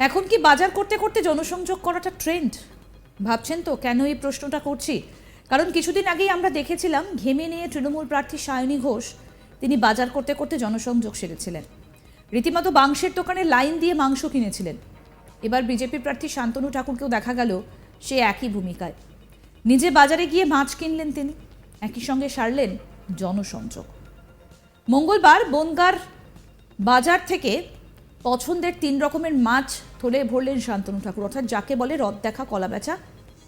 এখন কি বাজার করতে করতে জনসংযোগ করাটা ট্রেন্ড ভাবছেন তো কেন এই প্রশ্নটা করছি? কারণ কিছুদিন আগেই আমরা দেখেছিলাম, ঘেমে নিয়ে তৃণমূল প্রার্থী সায়নী ঘোষ তিনি বাজার করতে করতে জনসংযোগ সেরেছিলেন। রীতিমতো মাংসের দোকানে লাইন দিয়ে মাংস কিনেছিলেন। এবার বিজেপি প্রার্থী শান্তনু ঠাকুরকেও দেখা গেল সে একই ভূমিকায়। নিজে বাজারে গিয়ে মাছ কিনলেন তিনি। একই সঙ্গে সারলেন জনসংযোগ। মঙ্গলবার বনগার বাজার থেকে পছন্দের তিন রকমের মাছ থলে ভরলেন শান্তনু ঠাকুর। অর্থাৎ যাকে বলে রদ দেখা কলা বেচা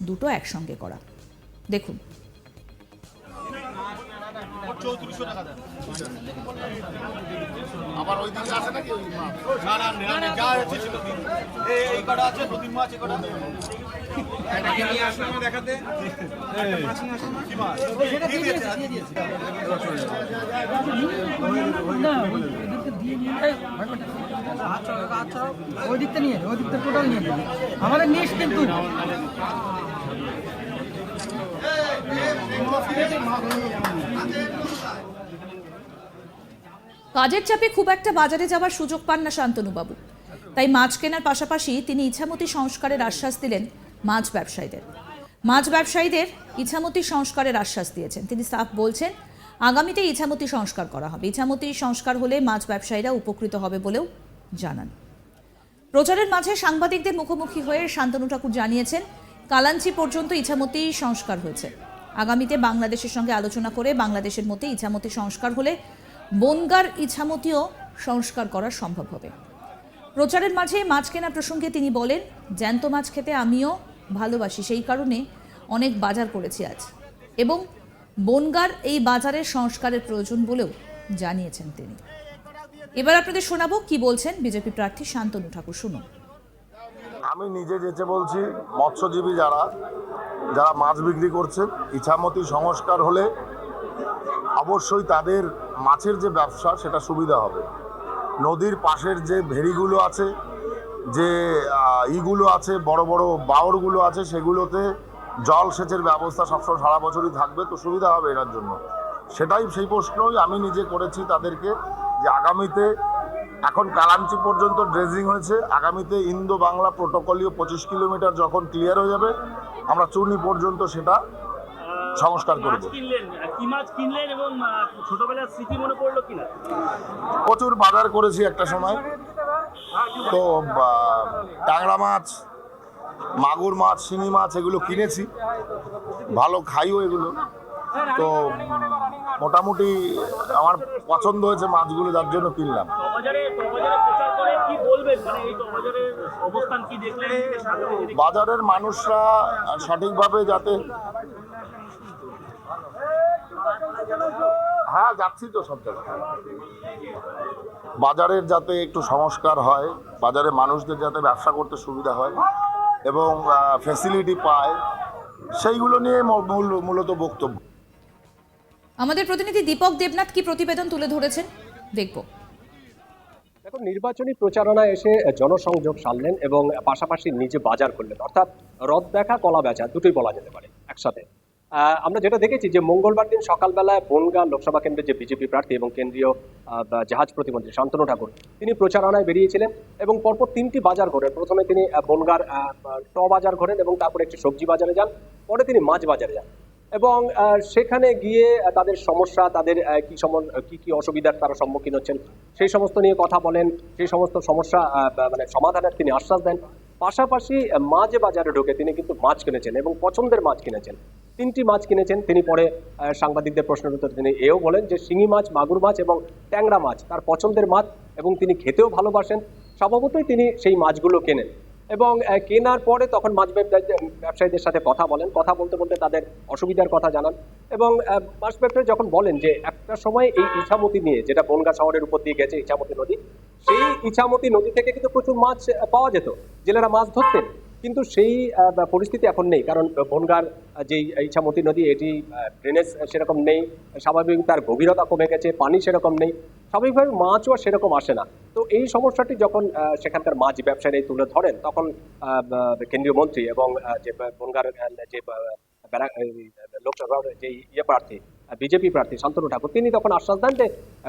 দুটো একসঙ্গে করা। দেখুন। আবার ওই দিকে আসে নাকি ওই মাছ? না না না না যা আছে ছিল। এই এই কটা আছে নদীর মাছ এই কটা এটাকে নিয়ে আসলে আমি দেখাতে। মাছ নিয়ে আসলে কি মাছ? দিয়ে দিয়েছে দিয়ে দিয়েছে। আমাদের কিন্তু কাজের চাপে খুব একটা বাজারে যাওয়ার সুযোগ পান না শান্তনুবাবু। তাই মাছ কেনার পাশাপাশি তিনি ইছামতি সংস্কারের আশ্বাস দিলেন মাছ ব্যবসায়ীদের। মাছ ব্যবসায়ীদের ইছামতি সংস্কারের আশ্বাস দিয়েছেন। তিনি সাফ বলছেন আগামীতে ইছামতি সংস্কার করা হবে। ইছামতি সংস্কার হলে মাছ ব্যবসায়ীরা উপকৃত হবে বলেও জানান। প্রচারের মাঝে সাংবাদিকদের মুখোমুখি হয়ে শান্তনু ঠাকুর জানিয়েছেন, কালাঞ্চি পর্যন্ত ইছামতি সংস্কার হয়েছে। আগামীতে বাংলাদেশের সঙ্গে আলোচনা করে বাংলাদেশের মধ্যে ইছামতি সংস্কার হলে বনগার ইছামতিও সংস্কার করা সম্ভব হবে। প্রচারের মাঝে মাছ কেনা প্রসঙ্গে তিনি বলেন, জ্যান্ত মাছ খেতে আমিও ভালোবাসি, সেই কারণে অনেক বাজার করেছি আজ। এবং বনগার এই বাজারের সংস্কারের প্রয়োজন বলেও জানিয়েছেন তিনি। এবার আপনাদের শোনাবো কি বলছেন বিজেপি প্রার্থী শান্তনু ঠাকুর, শুনুন। আমি নিজে যেতে বলছি, মৎস্যজীবী যারা যারা মাছ বিক্রি করছে ইছামতি সংস্কার হলে অবশ্যই তাদের মাছের যে ব্যবসা, সেটা সুবিধা হবে। নদীর পাশের যে ভেরিগুলো আছে, যে ইগুলো আছে, বড় বড় বাওরগুলো আছে, সেগুলোতে জল সেচের ব্যবস্থা সবসময় সারা বছরই থাকবে তো সুবিধা হবে এটার জন্য। সেটাই সেই প্রশ্নই আমি নিজে করেছি তাদেরকে যে আগামীতে এখন কালাঞ্চি পর্যন্ত ড্রেজিং হয়েছে আগামীতে ইন্দো বাংলা প্রোটোকলীয় পঁচিশ কিলোমিটার যখন ক্লিয়ার হয়ে যাবে আমরা চূর্ণি পর্যন্ত সেটা সংস্কার করব। প্রচুর বাজার করেছি একটা সময়। তো বা, ট্যাংরা মাছ মাগুর মাছ শিঙি মাছ এগুলো কিনেছি। ভালো খাইও এগুলো। তো মোটামুটি আমার পছন্দ হয়েছে মাছগুলো যার জন্য কিনলাম। মানে বাজারের মানুষরা সঠিকভাবে যাতে হ্যাঁ যাচ্ছি তো সব জায়গায়। বাজারের যাতে একটু সংস্কার হয় বাজারে মানুষদের যাতে ব্যবসা করতে সুবিধা হয় এবং ফ্যাসিলিটি পায় সেইগুলো নিয়ে মূল- মূল- মূলত বক্তব্য। আমাদের প্রতিনিধি দীপক দেবনাথ কি প্রতিবেদন তুলে ধরেছেন? দেখব। এখন নির্বাচনী প্রচারণায় এসে জনসংযোগ সারলেন এবং পাশাপাশি নিজে বাজার করলেন। অর্থাৎ রদ দেখা কলা বেচা দুটোই বলা যেতে পারে একসাথে। আমরা যেটা দেখেছি যে মঙ্গলবার দিন সকালবেলায় বনগাঁ লোকসভা কেন্দ্রে যে বিজেপি প্রার্থী এবং কেন্দ্রীয় জাহাজ প্রতিমন্ত্রী শান্তনু ঠাকুর, তিনি প্রচারণায় বেরিয়েছিলেন এবং পরপর তিনটি বাজার করেন প্রথমে তিনি বনগাঁর ট বাজার করেন এবং তারপরে একটি সবজি বাজারে যান, পরে তিনি মাছ বাজারে যান এবং সেখানে গিয়ে তাদের সমস্যা, তাদের কি কি কি অসুবিধার তারা সম্মুখীন হচ্ছেন, সেই সমস্ত নিয়ে কথা বলেন, সেই সমস্ত সমস্যা মানে সমাধানের তিনি আশ্বাস দেন। পাশাপাশি মাছ বাজারে ঢুকে তিনি কিন্তু মাছ কিনেছেন এবং পছন্দের মাছ কিনেছেন। তিনটি মাছ কিনেছেন। তিনি পরে সাংবাদিকদের প্রশ্নের উত্তরে তিনি এও বলেন যে, শিঙি মাছ, মাগুর মাছ এবং ট্যাংরা মাছ তার পছন্দের মাছ এবং তিনি খেতেও ভালোবাসেন। স্বভাবতই তিনি সেই মাছগুলো কেনেন এবং কেনার পরে তখন মাছ ব্যবসায়ীদের সাথে কথা বলেন। কথা বলতে বলতে তাদের অসুবিধার কথা জানান এবং মাছ ব্যবসায়ী যখন বলেন যে, একটা সময় এই ইছামতি নিয়ে, যেটা বনগা শহরের উপর দিয়ে গেছে, ইছামতি নদী সেই ইছামতি নদী থেকে কিন্তু প্রচুর মাছ পাওয়া যেত। জেলেরা মাছ ধরতেন। কিন্তু সেই পরিস্থিতি এখন নেই। কারণ বনগার আহ, যেই ইছামতি নদী এটি ড্রেনেজ সেরকম নেই। স্বাভাবিক তার গভীরতা কমে গেছে পানি সেরকম নেই। স্বাভাবিকভাবে মাছও সেরকম আসে না। তো এই সমস্যাটি যখন সেখানকার মাছ ব্যবসায়ী তুলে ধরেন তখন কেন্দ্রীয় মন্ত্রী এবং যে বনগার যে লোকসভার যে ইয়ে প্রার্থী বিজেপি প্রার্থী শান্তনু ঠাকুর। তিনি তখন আশ্বাস দেন যে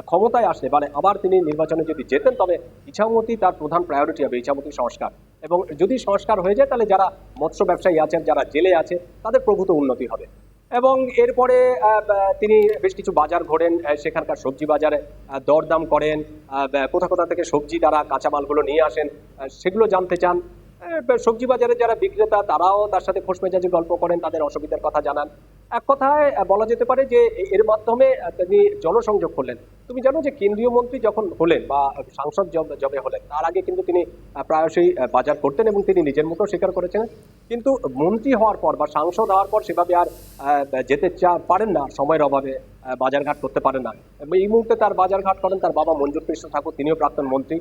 ক্ষমতায় আসলে মানে আবার তিনি নির্বাচনে যদি যেতেন, তবে ইছামতি তার প্রধান প্রায়োরিটি হবে ইছামতি সংস্কার। এবং যদি সংস্কার হয়ে যায়, তাহলে যারা মৎস্য ব্যবসায়ী আছেন, যারা জেলে আছে, তাদের প্রভূত উন্নতি হবে। এবং এরপরে তিনি বেশ কিছু বাজার ঘোরেন সেখানকার সবজি বাজারে দরদাম করেন কোথা কোথা থেকে সবজি তারা কাঁচামালগুলো নিয়ে আসেন সেগুলো জানতে চান। সবজি বাজারে যারা বিক্রেতা, তারাও তার সাথে খোশমেজাজি গল্প করেন, তাদের অসুবিধার কথা জানান। এক কথায় বলা যেতে পারে যে এর মাধ্যমে তিনি জনসংযোগ করলেন। তুমি জানো যে কেন্দ্রীয় মন্ত্রী যখন হলেন বা সাংসদ জব- হলেন, তার আগে কিন্তু তিনি প্রায়শই বাজার করতেন এবং তিনি নিজের মতো স্বীকার করেছেন। কিন্তু মন্ত্রী হওয়ার পর বা সাংসদ হওয়ার পর সেভাবে আর যেতে চা, পারেন না, সময়ের অভাবে বাজারঘাট করতে পারেন না। এই মুহূর্তে তার বাজারঘাট করেন তার বাবা মঞ্জুর কৃষ্ণ ঠাকুর, তিনিও প্রাক্তন মন্ত্রী।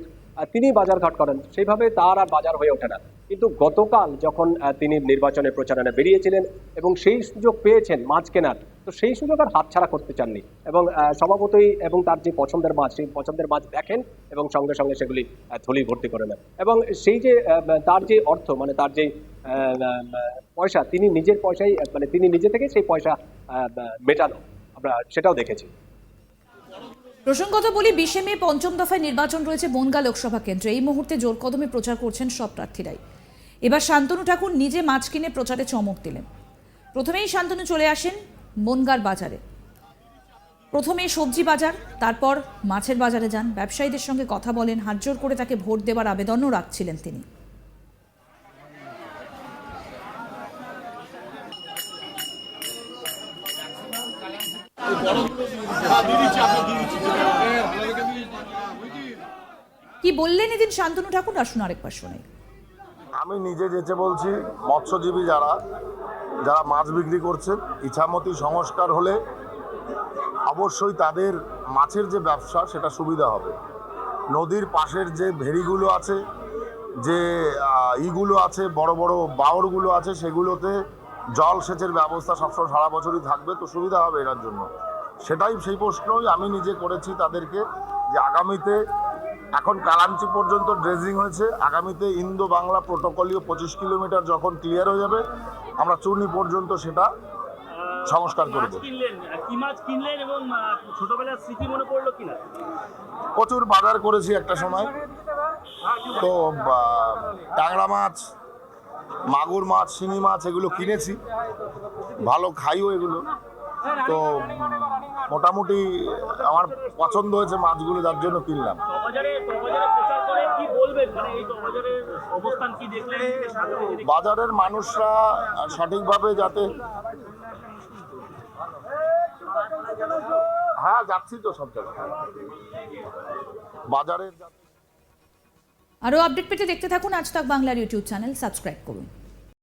তিনি বাজারঘাট করেন সেইভাবে তার আর বাজার হয়ে ওঠে না। কিন্তু গতকাল যখন তিনি নির্বাচনে প্রচারণা বেরিয়েছিলেন এবং সেই সুযোগ পেয়েছেন মাছ কেনার। তো সেই সুযোগ আর হাতছাড়া করতে চাননি। এবং স্বভাবতই এবং তার যে পছন্দের মাছ, সেই পছন্দের মাছ দেখেন এবং সঙ্গে সঙ্গে সেগুলি থলি ভর্তি করে নেন। এবং সেই যে তার যে অর্থ মানে তার যে পয়সা, তিনি নিজের পয়সাই মানে তিনি নিজে থেকে সেই পয়সা মেটানো। আমরা সেটাও দেখেছি। প্রসঙ্গত বলি, বিশে মে পঞ্চম দফায় নির্বাচন রয়েছে বনগা লোকসভা কেন্দ্রে। এই মুহূর্তে জোর কদমে প্রচার করছেন সব প্রার্থীরাই। এবার শান্তনু ঠাকুর নিজে মাছ কিনে প্রচারে চমক দিলেন। প্রথমেই শান্তনু চলে আসেন বনগার বাজারে। প্রথমে সবজি বাজার, তারপর মাছের বাজারে যান। ব্যবসায়ীদের সঙ্গে কথা বলেন হাতজোর করে তাকে ভোট দেওয়ার আবেদনও রাখছিলেন তিনি। কি বললেন এদিন শান্তনু ঠাকুর? আসুন আরেকবার শুনে। আমি নিজে যেতে বলছি, মৎস্যজীবী যারা যারা মাছ বিক্রি করছেন, ইছামতি সংস্কার হলে অবশ্যই তাদের মাছের যে ব্যবসা, সেটা সুবিধা হবে। নদীর পাশের যে ভেরিগুলো আছে, যে ইগুলো আছে, বড় বড় বাওরগুলো আছে, সেগুলোতে জল সেচের ব্যবস্থা সবসময় সারা বছরই থাকবে, তো সুবিধা হবে এটার জন্য। সেটাই সেই প্রশ্নই আমি নিজে করেছি তাদেরকে যে আগামীতে এখন কালাঞ্চি পর্যন্ত ড্রেজিং হয়েছে। আগামীতে ইন্দো বাংলা প্রোটোকলীয় পঁচিশ কিলোমিটার যখন ক্লিয়ার হয়ে যাবে আমরা চূর্ণি পর্যন্ত সেটা সংস্কার করে দেব প্রচুর বাজার করেছি একটা সময়। তো বা, ট্যাংরা মাছ মাগুর মাছ শিঙি মাছ এগুলো কিনেছি। ভালো খাইও এগুলো। তো মোটামুটি আমার পছন্দ হয়েছে মাছগুলো যার জন্য কিনলাম। বাজারে বাজারে প্রচার করে কি বলবেন? মানে এই বাজারের অবস্থান কি দেখলেন? সামনে যদি বাজারের মানুষরা সঠিকভাবে যাতে হ্যাঁ যাচ্ছি তো সব জায়গায়। বাজারের আরও আপডেট পেতে দেখতে থাকুন আজ তাক বাংলার ইউটিউব চ্যানেল সাবস্ক্রাইব করুন।